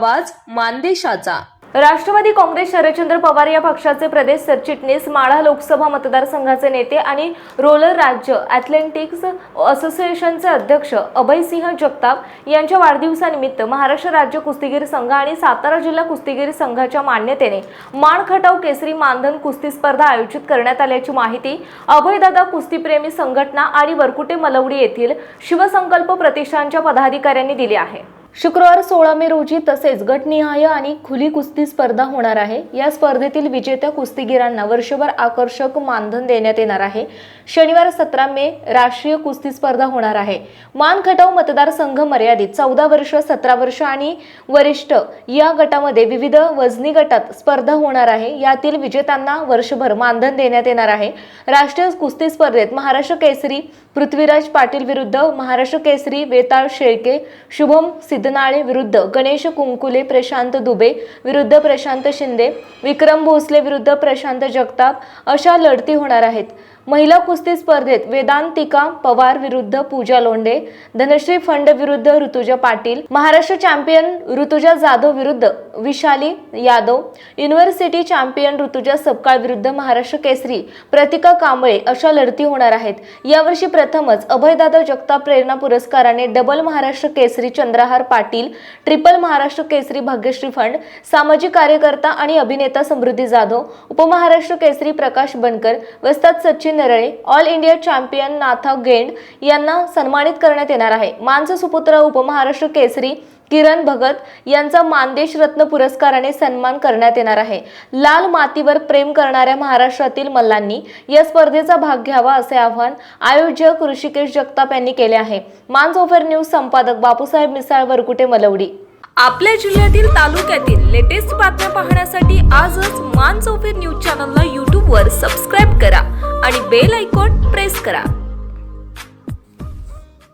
आवाज मानदेशाचा. राष्ट्रवादी काँग्रेस शरदचंद्र पवार या पक्षाचे प्रदेश सरचिटणीस माढा लोकसभा मतदारसंघाचे नेते आणि रोलर राज्य ॲथलेटिक्स असोसिएशनचे अध्यक्ष अभयसिंह जगताप यांच्या वाढदिवसानिमित्त महाराष्ट्र राज्य कुस्तीगीर संघ आणि सातारा जिल्हा कुस्तीगीर संघाच्या मान्यतेने माण खटाव केसरी मानधन कुस्ती स्पर्धा आयोजित करण्यात आल्याची माहिती अभयदादा कुस्तीप्रेमी संघटना आणि वरकुटे मलवडी येथील शिवसंकल्प प्रतिष्ठानच्या पदाधिकाऱ्यांनी दिली आहे. शुक्रवार सोळा मे रोजी तसेच गटनिहाय आणि खुली कुस्ती स्पर्धा होणार आहे. या स्पर्धेतील विजेत्या कुस्तीगीरांना वर्षभर आकर्षक मानधन देण्यात येणार आहे. शनिवार सतरा मे राष्ट्रीय कुस्ती स्पर्धा होणार आहे. मान खटाव मतदारसंघ मर्यादित चौदा वर्ष सतरा वर्ष आणि वरिष्ठ या गटामध्ये विविध वजनी गटात स्पर्धा होणार आहे. यातील विजेत्यांना वर्षभर मानधन देण्यात येणार आहे. राष्ट्रीय कुस्ती स्पर्धेत महाराष्ट्र केसरी पृथ्वीराज पाटील विरुद्ध महाराष्ट्र केसरी वेताळ शेळके शुभम सिद्धनाळे विरुद्ध गणेश कुंकुले प्रशांत दुबे विरुद्ध प्रशांत शिंदे विक्रम भोसले विरुद्ध प्रशांत जगताप अशा लढती होणार आहेत. महिला कुस्ती स्पर्धेत वेदांतिका पवार विरुद्ध पूजा लोंढे धनश्री फंड विरुद्ध ऋतुजा पाटील महाराष्ट्र चॅम्पियन ऋतुजा जाधव विरुद्ध विशाली यादव युनिव्हर्सिटी चॅम्पियन ऋतुजा सपकाळ विरुद्ध महाराष्ट्र केसरी प्रतिका कांबळे अशा लढती होणार आहेत. यावर्षी प्रथमच अभयदादा जगताप प्रेरणा पुरस्काराने double Maharashtra Kesari Chandrahar Patil triple Maharashtra Kesari Bhagyashree fund सामाजिक कार्यकर्ता आणि अभिनेता समृद्धी जाधव उपमहाराष्ट्र केसरी प्रकाश बनकर वस्ताद Sachin Narale all India champion Natha Gend यांना सन्मानित करण्यात येणार आहे. मानस सुपुत्र उपमहाराष्ट्र केसरी किरण भगत यांचा मानदेश रत्न पुरस्काराने सन्मान करण्यात येणार आहे. लाल मातीवर प्रेम करणाऱ्या महाराष्ट्रातील मल्लांनी या स्पर्धेचा भाग घ्यावा असे आवाहन आयोजक ऋषिकेश जगताप यांनी केले आहे. मान ओफर न्यूज संपादक बापूसाहेब मिसाळ वरकुटे मलवडी. आपल्या जिल्ह्यातील तालुक्यातील लेटेस्ट बातम्या पाहण्यासाठी आजच मान चौफेर न्यूज चॅनलला यूट्यूबवर सबस्क्राईब करा. बेल आयकॉन प्रेस करा.